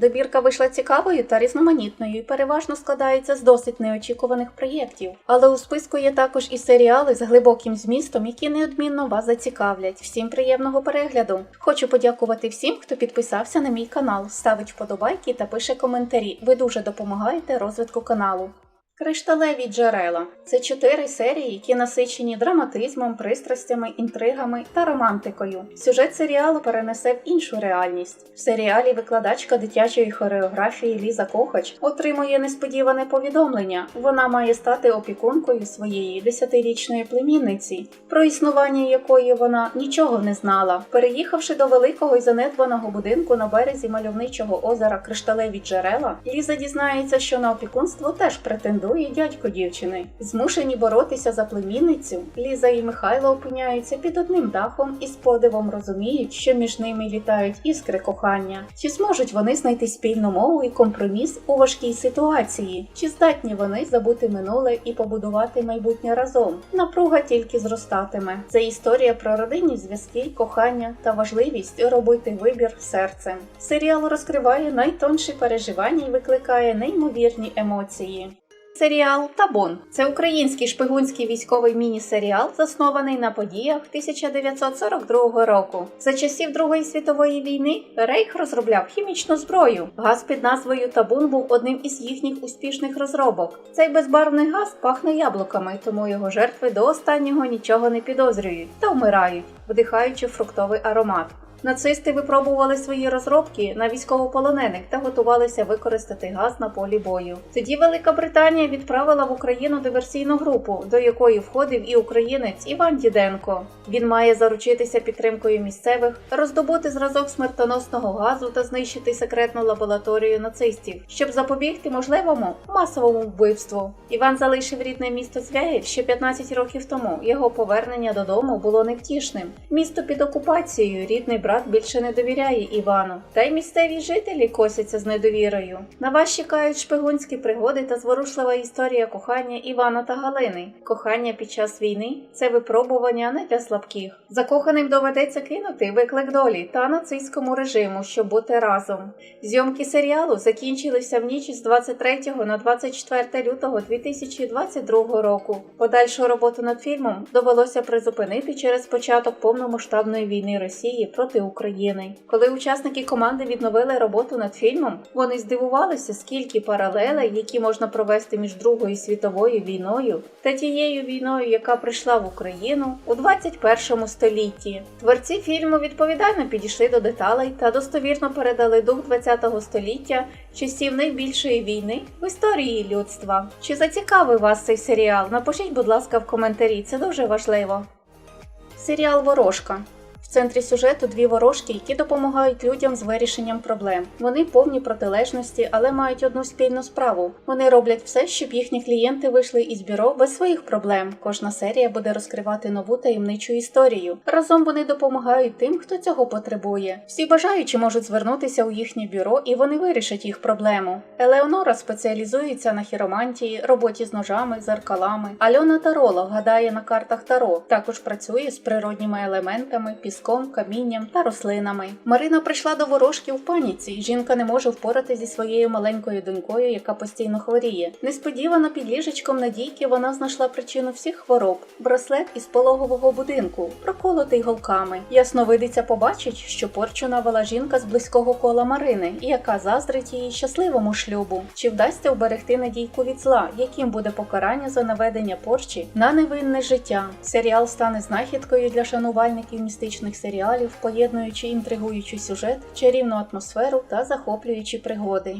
Добірка вийшла цікавою та різноманітною і переважно складається з досить неочікуваних проєктів. Але у списку є також і серіали з глибоким змістом, які неодмінно вас зацікавлять. Всім приємного перегляду! Хочу подякувати всім, хто підписався на мій канал, ставить вподобайки та пише коментарі. Ви дуже допомагаєте розвитку каналу. Кришталеві джерела це чотири серії, які насичені драматизмом, пристрастями, інтригами та романтикою. Сюжет серіалу перенесе в іншу реальність. В серіалі викладачка дитячої хореографії Ліза Кохач отримує несподіване повідомлення. Вона має стати опікункою своєї десятирічної племінниці, про існування якої вона нічого не знала. Переїхавши до великого і занедбаного будинку на березі мальовничого озера Кришталеві джерела, Ліза дізнається, що на опікунство теж претендує дядько дівчини. Змушені боротися за племінницю, Ліза і Михайло опиняються під одним дахом і з подивом розуміють, що між ними літають іскри кохання. Чи зможуть вони знайти спільну мову і компроміс у важкій ситуації? Чи здатні вони забути минуле і побудувати майбутнє разом? Напруга тільки зростатиме. Це історія про родинні зв'язки, кохання та важливість робити вибір серцем. Серіал розкриває найтонші переживання і викликає неймовірні емоції. Серіал Табун це український шпигунський військовий міні-серіал, заснований на подіях 1942 року. За часів Другої світової війни Рейх розробляв хімічну зброю. Газ під назвою Табун був одним із їхніх успішних розробок. Цей безбарвний газ пахне яблуками, тому його жертви до останнього нічого не підозрюють та вмирають, вдихаючи фруктовий аромат. Нацисти випробували свої розробки на військовополонених та готувалися використати газ на полі бою. Тоді Велика Британія відправила в Україну диверсійну групу, до якої входив і українець Іван Діденко. Він має заручитися підтримкою місцевих, роздобути зразок смертоносного газу та знищити секретну лабораторію нацистів, щоб запобігти можливому масовому вбивству. Іван залишив рідне місто Звягіль ще 15 років тому. Його повернення додому було невтішним. Місто під окупацією, рідний брат більше не довіряє Івану. Та й місцеві жителі косяться з недовірою. На вас чекають шпигунські пригоди та зворушлива історія кохання Івана та Галини. Кохання під час війни це випробування не для слабких. Закоханим доведеться кинути виклик долі та нацистському режиму, щоб бути разом. Зйомки серіалу закінчилися в ніч з 23 на 24 лютого 2022 року. Подальшу роботу над фільмом довелося призупинити через початок повномасштабної війни Росії проти України. Коли учасники команди відновили роботу над фільмом, вони здивувалися, скільки паралелей, які можна провести між Другою світовою війною та тією війною, яка прийшла в Україну у 21 столітті. Творці фільму відповідально підійшли до деталей та достовірно передали дух 20 століття, часів найбільшої війни в історії людства. Чи зацікавив вас цей серіал? Напишіть, будь ласка, в коментарі, це дуже важливо. Серіал Ворожка. Центрі сюжету дві ворожки, які допомагають людям з вирішенням проблем. Вони повні протилежності, але мають одну спільну справу. Вони роблять все, щоб їхні клієнти вийшли із бюро без своїх проблем. Кожна серія буде розкривати нову таємничу історію. Разом вони допомагають тим, хто цього потребує. Всі бажаючі можуть звернутися у їхнє бюро, і вони вирішать їх проблему. Елеонора спеціалізується на хіромантії, роботі з ножами, зеркалами. Альона Таролог гадає на картах Таро. Також працює з природніми елементами, піском, камінням та рослинами. Марина прийшла до ворожки в паніці. Жінка не може впоратися зі своєю маленькою донькою, яка постійно хворіє. Несподівано під ліжечком Надійки вона знайшла причину всіх хвороб браслет із пологового будинку, проколотий голками. Ясновидиця побачить, що порчу навела жінка з близького кола Марини, яка заздрить її щасливому шлюбу. Чи вдасться вберегти Надійку від зла, яким буде покарання за наведення порчі на невинне життя? Серіал стане знахідкою для шанувальників містичних серіалів, поєднуючи інтригуючий сюжет, чарівну атмосферу та захоплюючі пригоди.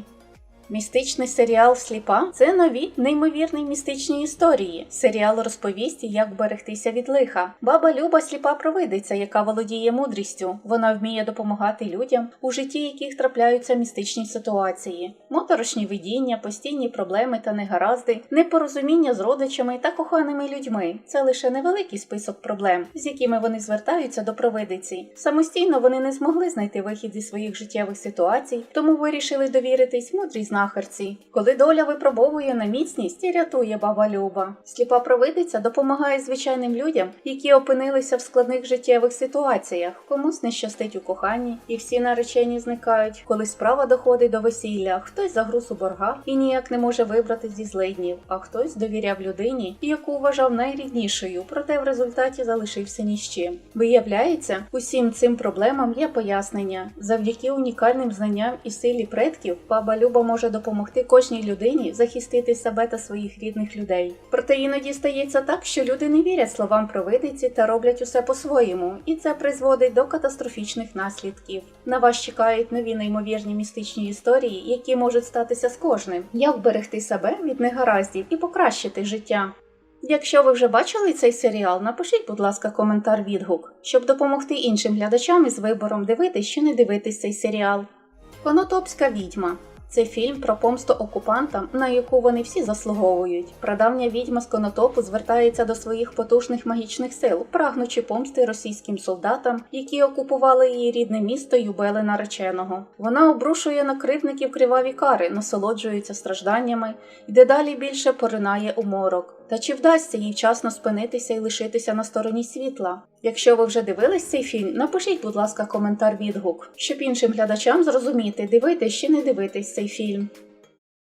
Містичний серіал Сліпа це нові неймовірні містичні історії. Серіал розповість, як берегтися від лиха. Баба Люба сліпа провидиця, яка володіє мудрістю. Вона вміє допомагати людям, у житті яких трапляються містичні ситуації, моторошні видіння, постійні проблеми та негаразди, непорозуміння з родичами та коханими людьми. Це лише невеликий список проблем, з якими вони звертаються до провидиці. Самостійно вони не змогли знайти вихід зі своїх життєвих ситуацій, тому вирішили довіритись мудрій знахідці знахарці. Коли доля випробовує на міцність і рятує баба Люба. Сліпа провидиця допомагає звичайним людям, які опинилися в складних життєвих ситуаціях. Комусь не щастить у коханні, і всі наречені зникають. Коли справа доходить до весілля, хтось загруз у боргах і ніяк не може вибрати зі злиднів, а хтось довіряв людині, яку вважав найріднішою, проте в результаті залишився ні з чим. Виявляється, усім цим проблемам є пояснення. Завдяки унікальним знанням і силі предків, баба Люба може допомогти кожній людині захистити себе та своїх рідних людей. Проте іноді стається так, що люди не вірять словам провидиці та роблять усе по-своєму, і це призводить до катастрофічних наслідків. На вас чекають нові неймовірні містичні історії, які можуть статися з кожним. Як вберегти себе від негараздів і покращити життя. Якщо ви вже бачили цей серіал, напишіть, будь ласка, коментар відгук, щоб допомогти іншим глядачам із вибором дивитись чи не дивитись цей серіал. Конотопська відьма. Це фільм про помсту окупантам, на яку вони всі заслуговують. Прадавня відьма з конотопу звертається до своїх потужних магічних сил, прагнучи помсти російським солдатам, які окупували її рідне місто юбели нареченого. Вона обрушує на кривдників криваві кари, насолоджується стражданнями і дедалі більше поринає у морок. Та чи вдасться їй вчасно спинитися і лишитися на стороні світла? Якщо ви вже дивились цей фільм, напишіть, будь ласка, коментар відгук, щоб іншим глядачам зрозуміти, дивитись чи не дивитись цей фільм.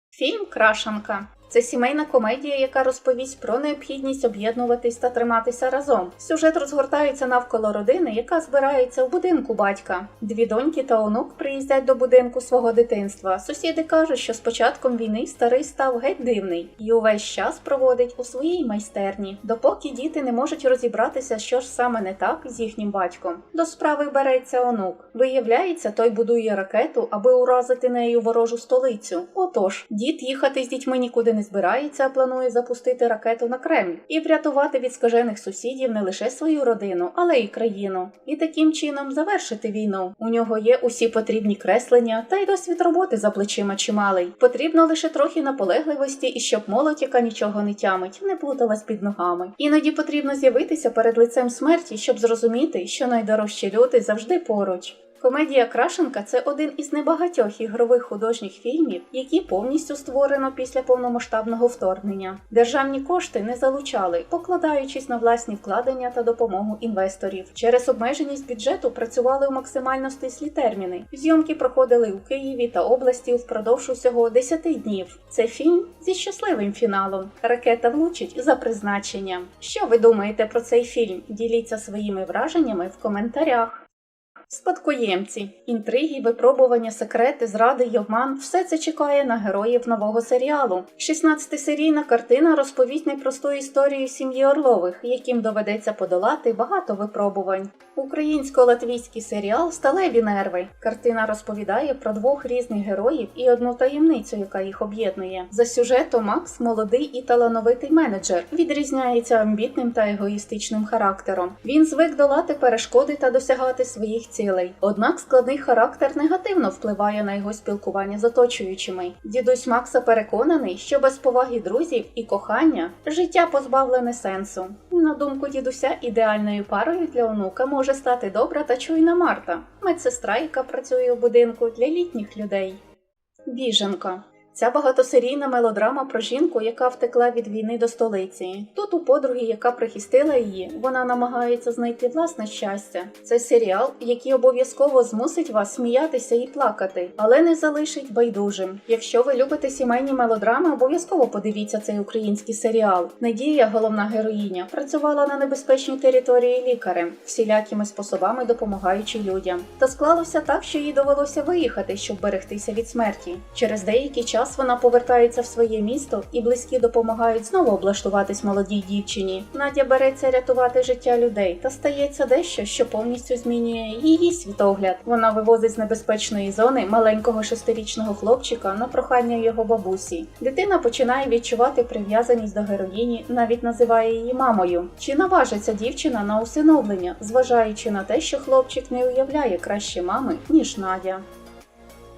Фільм Крашанка. Це сімейна комедія, яка розповість про необхідність об'єднуватись та триматися разом. Сюжет розгортається навколо родини, яка збирається в будинку батька. Дві доньки та онук приїздять до будинку свого дитинства. Сусіди кажуть, що з початком війни старий став геть дивний і увесь час проводить у своїй майстерні, допоки діти не можуть розібратися, що ж саме не так з їхнім батьком. До справи береться онук. Виявляється, той будує ракету, аби уразити нею ворожу столицю. Отож, дід їхати з дітьми нікуди не збирається, а планує запустити ракету на Кремль і врятувати від скажених сусідів не лише свою родину, але й країну. І таким чином завершити війну. У нього є усі потрібні креслення, та й досвід роботи за плечима чималий. Потрібно лише трохи наполегливості і щоб молодь, яка нічого не тямить, не плуталась під ногами. Іноді потрібно з'явитися перед лицем смерті, щоб зрозуміти, що найдорожчі люди завжди поруч. Комедія Крашенка це один із небагатьох ігрових художніх фільмів, які повністю створено після повномасштабного вторгнення. Державні кошти не залучали, покладаючись на власні вкладення та допомогу інвесторів. Через обмеженість бюджету працювали у максимально стислі терміни. Зйомки проходили у Києві та області впродовж усього 10 днів. Це фільм зі щасливим фіналом. Ракета влучить за призначенням. Що ви думаєте про цей фільм? Діліться своїми враженнями в коментарях. Спадкоємці, інтриги, випробування, секрети, зради й обман все це чекає на героїв нового серіалу. 16-серійна картина розповість непросту історію сім'ї Орлових, яким доведеться подолати багато випробувань. Українсько-латвійський серіал Сталеві нерви. Картина розповідає про двох різних героїв і одну таємницю, яка їх об'єднує. За сюжетом Макс молодий і талановитий менеджер, відрізняється амбітним та егоїстичним характером. Він звик долати перешкоди та досягати своїх цілей. Однак складний характер негативно впливає на його спілкування з оточуючими. Дідусь Макса переконаний, що без поваги друзів і кохання життя позбавлене сенсу. На думку дідуся, ідеальною парою для онука може стати добра та чуйна Марта, медсестра, яка працює у будинку для літніх людей. Біженка. Ця багатосерійна мелодрама про жінку, яка втекла від війни до столиці. Тут у подруги, яка прихистила її, вона намагається знайти власне щастя. Це серіал, який обов'язково змусить вас сміятися і плакати, але не залишить байдужим. Якщо ви любите сімейні мелодрами, обов'язково подивіться цей український серіал. Надія, головна героїня, працювала на небезпечній території лікарем, всілякими способами допомагаючи людям. Та склалося так, що їй довелося виїхати, щоб берегтися від смерті. Через деякий час вона повертається в своє місто, і близькі допомагають знову облаштуватись молодій дівчині. Надя береться рятувати життя людей, та стається дещо, що повністю змінює її світогляд. Вона вивозить з небезпечної зони маленького шестирічного хлопчика на прохання його бабусі. Дитина починає відчувати прив'язаність до героїні, навіть називає її мамою. Чи наважиться дівчина на усиновлення, зважаючи на те, що хлопчик не уявляє краще мами, ніж Надя.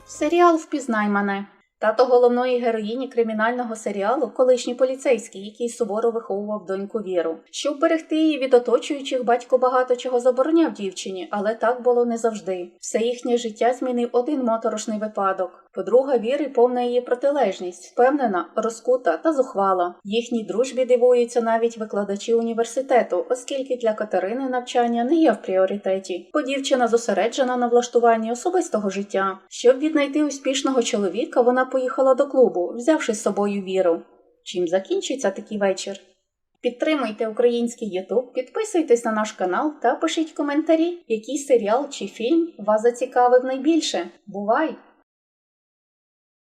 Серіал Впізнай мене. Тато головної героїні кримінального серіалу колишній поліцейський, який суворо виховував доньку Віру. Щоб берегти її від оточуючих, батько багато чого забороняв дівчині, але так було не завжди. Все їхнє життя змінив один моторошний випадок. Подруга Віри повна її протилежність, впевнена, розкута та зухвала. Їхній дружбі дивуються навіть викладачі університету, оскільки для Катерини навчання не є в пріоритеті, бо дівчина зосереджена на влаштуванні особистого життя. Щоб віднайти успішного чоловіка, вона поїхала до клубу, взявши з собою віру. Чим закінчиться такий вечір? Підтримуйте український YouTube, підписуйтесь на наш канал та пишіть коментарі, який серіал чи фільм вас зацікавив найбільше. Бувай!